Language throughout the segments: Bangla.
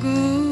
구.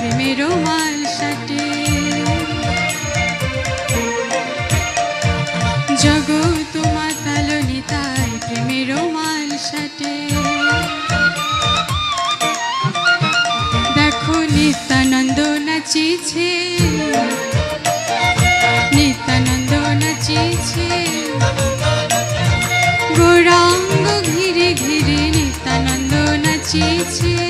প্রেমের মাল সাটে। জগৎ মাতাল নিতাই প্রেমের মাল সাটে। দেখো নিত্যানন্দ নাচিছে। নিত্যানন্দ নাচিছে। গোরাঙ্গ ঘিরে ঘিরে নিত্যানন্দ নাচিছে।